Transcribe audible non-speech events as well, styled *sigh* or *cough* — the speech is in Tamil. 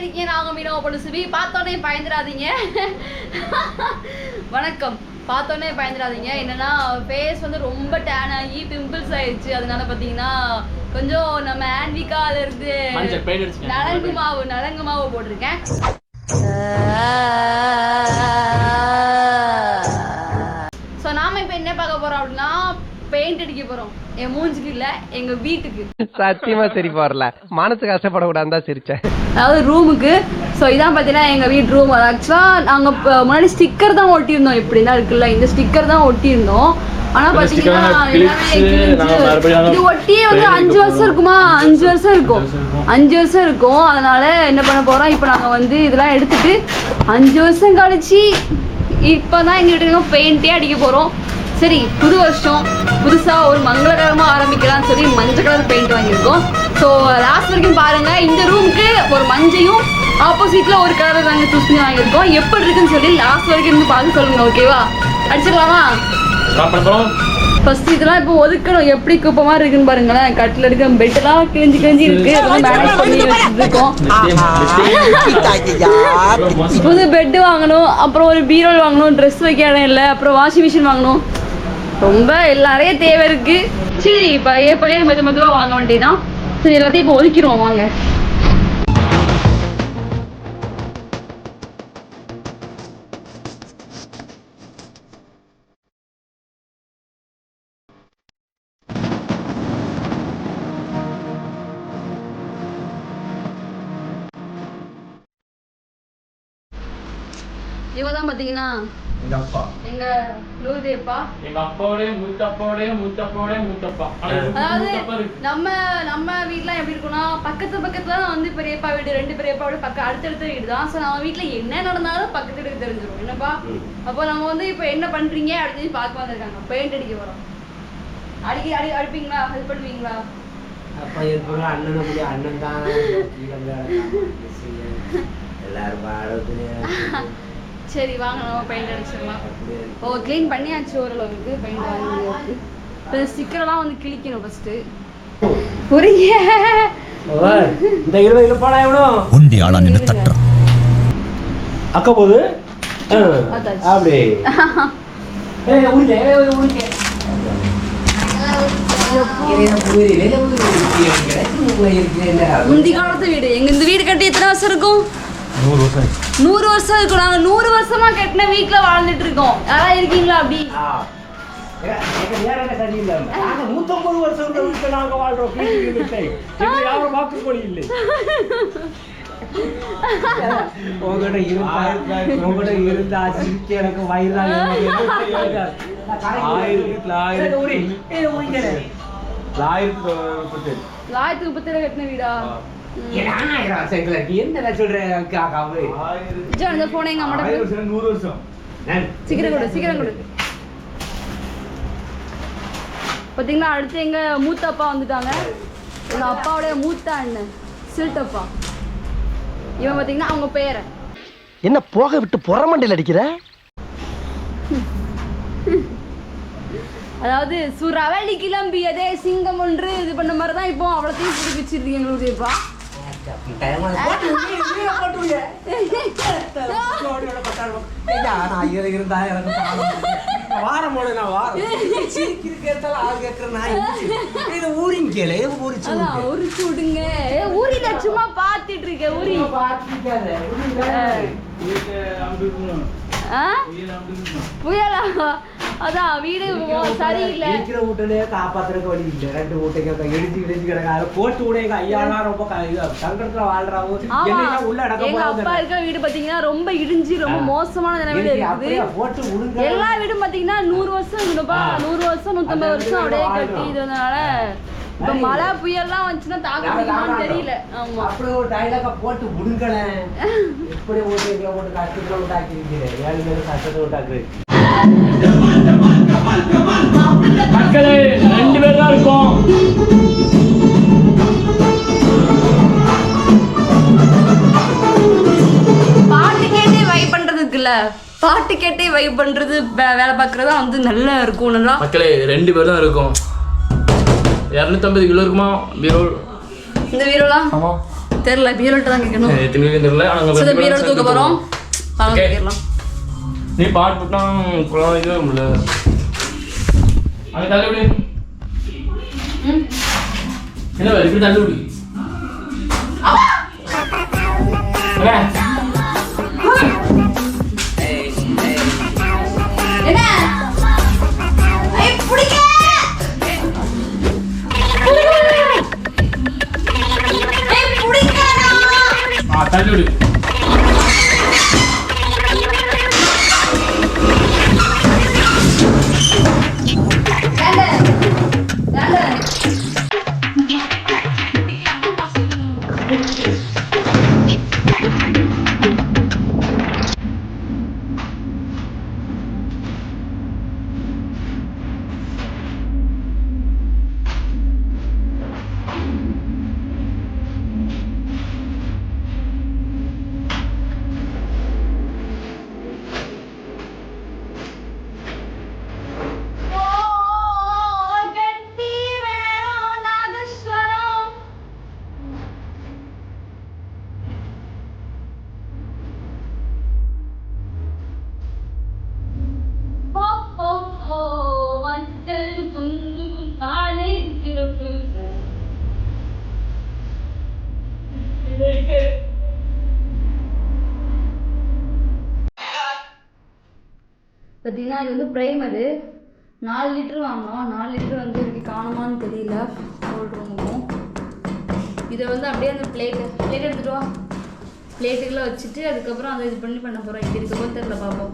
இருக்கீங்க நாங்க மீனவ பொண்ணு சுபி பார்த்தோன்னே பயந்துடாதீங்க. வணக்கம். பார்த்தோன்னே பயந்துடாதீங்க. என்னன்னா ஃபேஸ் வந்து ரொம்ப டேன் ஆகி பிம்பிள்ஸ் ஆயிடுச்சு. அதனால பார்த்தீங்கன்னா கொஞ்சம் நம்ம ஆன்விகால இருந்து மஞ்சள் பெயிண்ட் அடிச்சுக்கேன் நலங்கு மாவு நலங்கு மாவு போட்டிருக்கேன். என் மூஞ்சுக்கு இல்ல எங்க வீட்டுக்கு. சத்தியமா சரி வரல மனசு கஷ்டப்படக்கூடாது தான் சிரிச்சேன். அதாவது ரூமுக்கு. ஸோ இதான் பார்த்தீங்கன்னா எங்கள் வீட்டு ரூம் ஆக்சுவலாக நாங்கள் இப்போ முன்னாடி ஸ்டிக்கர் தான் ஒட்டியிருந்தோம். இப்படி தான் இருக்குல்ல இந்த ஸ்டிக்கர் தான் ஒட்டியிருந்தோம். ஆனால் பார்த்தீங்கன்னா நாங்க இது ஒட்டியே வந்து அஞ்சு வருஷம் இருக்குமா? அஞ்சு வருஷம் இருக்கும். இருக்கும். அஞ்சு வருஷம் இருக்கும். அதனால என்ன பண்ண போகிறோம் இப்போ நாங்கள் வந்து இதெல்லாம் எடுத்துட்டு அஞ்சு வருஷம் கழிச்சு இப்போ தான் எங்கள் வீட்டுக்கு பெயிண்டே அடிக்க போகிறோம் சரி புது வருஷம். புதுசாக ஒரு மங்களகரமாக ஆரம்பிக்கலாம்னு சொல்லி மஞ்சள் கலர் பெயிண்ட் வாங்கியிருக்கோம். ஸோ லாஸ்ட் வரைக்கும் பாருங்க இந்த ரூமுக்கு ஒரு மஞ்சையும் ஆப்போசிட்ல ஒரு கலர் நாங்கள் சூஸ் பண்ணி வாங்கியிருக்கோம். எப்படி இருக்குன்னு சொல்லி லாஸ்ட் வரைக்கும் இருந்து பார்த்து சொல்லுங்க ஓகேவா அடிச்சிடலாமா? போறோம் ஃபர்ஸ்ட் இதெல்லாம் இப்போ ஒதுக்கணும். எப்படி குப்பமா இருக்குன்னு பாருங்களேன். கட்டில் இருக்க பெட்டெல்லாம் கிழிஞ்சு கிழிஞ்சு இருக்கு. அதெல்லாம் மேனேஜ் பண்ணி வச்சுருக்கோம் புது பெட் வாங்கணும். அப்புறம் ஒரு பீரோல் வாங்கணும். ட்ரெஸ் வைக்க இடம் இல்லை. அப்புறம் வாஷிங் மிஷின் வாங்கணும். ரொம்ப எல்லாரையும் தேவை இருக்கு. சரி இப்போ எப்படியே மெது மெதுவாக வாங்க வேண்டியதான் சரி எல்லாத்தையும் இப்போ ஒதுக்கிடுவோம் வாங்க. இவதான் பாத்தீங்கன்னா பார்த்தீங்கன்னா எங்க லூதேப்பா எங்க அப்பாவோட மூத்தப்பாவோட மூத்தப்பாவோட மூத்தப்பா. அதாவது. நம்ம நம்ம வீட்லாம் எப்படி இருக்கும்னா பக்கத்து பக்கத்துல தான் வந்து பெரியப்பா வீடு ரெண்டு பெரியப்பா வீடு பக்கம் அடுத்தடுத்த வீடு தான் ஸோ நம்ம வீட்ல என்ன நடந்தாலும் பக்கத்து வீட்டுக்கு தெரிஞ்சிடும் என்னப்பா? அப்போ நம்ம வந்து இப்போ என்ன பண்றீங்க அப்படின்னு பார்க்க வந்திருக்காங்க. பெயிண்ட் அடிக்க போறோம். அடிக்க அடி அடிப்பீங்களா? ஹெல்ப் பண்ணுவீங்களா? அப்பா இருக்கிற அண்ணனை கூட அண்ணன் தான். எல்லாரும் பாடத்துல சரி வாங்க நம்ம பெயிண்ட் அடிச்சிடலாம். ஓ க்ளீன் பண்ணியாச்சு ஓரளவுக்கு பெயிண்ட் வாங்கி இப்போ ஸ்டிக்கர்லாம் வந்து கிழிக்கணும் ஃபர்ஸ்ட் புரிய இந்த இருபது கிலோ போனா எவ்வளோ? உண்டி ஆளா நின்று தட்டுறான். அக்க போது. அப்படி. முந்தி காலத்து வீடு. எங்க இந்த வீடு கட்டி எத்தனை வருஷம் இருக்கும்? நூறு வருஷம் இருக்கும் நாங்க நூறு வருஷமா கட்டின வீட்ல வாழ்ந்துட்டு இருக்கோம். யாரா இருக்கீங்களா அப்படி? 150 வருஷம் வீட்டுல நாங்க வாழ்றோம். இல்லை. உங்ககிட்ட இருந்தா உங்ககிட்ட இருந்தா எனக்கு வயிறாங்க ஆயிரத்தி தொள்ளாயிரத்தி தொள்ளாயிரத்தி முப்பத்தேழு. லாயத்துக்கு காக்காவு? ஜோ அந்த போனை எங்க ஆயிரம் கொடு. வருஷம் நூறு வருஷம். சீக்கிரம் கொடு சீக்கிரம் கொடு. பாத்தீங்களா அடுத்து எங்க மூத்த அப்பா வந்துட்டாங்க. எங்க அப்பாவுடைய மூத்த அண்ணன் சில்டப்பா இவன் பாத்தீங்கன்னா அவங்க பேரை என்ன போக விட்டு புறமண்டையில் அடிக்கிற? அதாவது சுரவழி கிளம்பியதே சிங்கம் ஒன்று இது பண்ண மாதிரி தான் இப்போ அவ்வளோத்தையும் புதுப்பிச்சிருக்கீங்க எங்களுடையப்பா இருந்தா எனக்கு வாரம் நான் வாரம் சிரிக்கிறதுல ஆள் கேட்கிற நான் இது ஊரின் கேளு ஊரிச்சு உரிச்சு விடுங்க ஊரில சும்மா பார்த்துட்டு இருக்க ஊரி இருக்கணும். புயலா அதான் வீடு சரியில்லை. இருக்கிற வீட்டுலயே காப்பாத்துறதுக்கு வழி இல்லை. ரெண்டு வீட்டுக்கு இடிச்சு இடிச்சு கிடக்கு அதை போட்டு விட எங்க ஐயாலாம் ரொம்ப சங்கடத்துல வாழ்றாவோ உள்ள அடக்க எங்க அப்பா இருக்கிற வீடு பாத்தீங்கன்னா ரொம்ப இடிஞ்சு ரொம்ப மோசமான நிலைமையில இருக்குது. எல்லா வீடும் பாத்தீங்கன்னா நூறு வருஷம் இருக்குப்பா நூறு வருஷம் நூத்தம்பது வருஷம் அப்படியே கட்டி இருந்ததுனால இப்ப மழை புயல்லாம் வந்துச்சுன்னா தாக்கு பிடிக்குமான்னு தெரியல. ஆமா. அப்படியே ஒரு டைலாக போட்டு *laughs* எப்படி ஓட்டு எங்களை போட்டு கஷ்டத்துல விட்டாக்கிருக்கிறேன் ஏழு பேரும் கஷ்டத்தை விட்டாக்குறேன் மக்களே ரெண்டு பேர் தான் இருக்கோம். பாட்டு கேட்டே வைப் பண்றது இருக்குல்ல பாட்டு கேட்டே வைப் பண்றது வேலை பார்க்கறது வந்து நல்லா இருக்கும் நல்லா? மக்களே ரெண்டு பேர் தான் இருக்கோம். இரநூத்தம்பது கிலோ இருக்குமா பீரோ இந்த வீரோலாம் ஆமா. தெரியல பீரோல்ட்ட தான் கேட்கணும். எத்தனை பேர் தெரியல? ஆனா பீரோல் தூக்க போறோம். நீ பாட்டு போட்டா இது முடியல அங்க தள்ளி விடு ம். என்ன பார்த்தீங்கன்னா இது வந்து ப்ரைமரு நாலு லிட்டர் வாங்கினோம். நாலு லிட்டர் வந்து இருக்கு காணுமான்னு தெரியல. கோல்ட் ரூமுக்கும் இதை வந்து அப்படியே அந்த பிளேட்டு பிளேட் எடுத்துகிட்டு வா. பிளேட்டுக்குள்ள வச்சுட்டு அதுக்கப்புறம் அதை இது பண்ணி பண்ண போகிறோம் இங்கே இருக்கப்போ தெரில பார்ப்போம்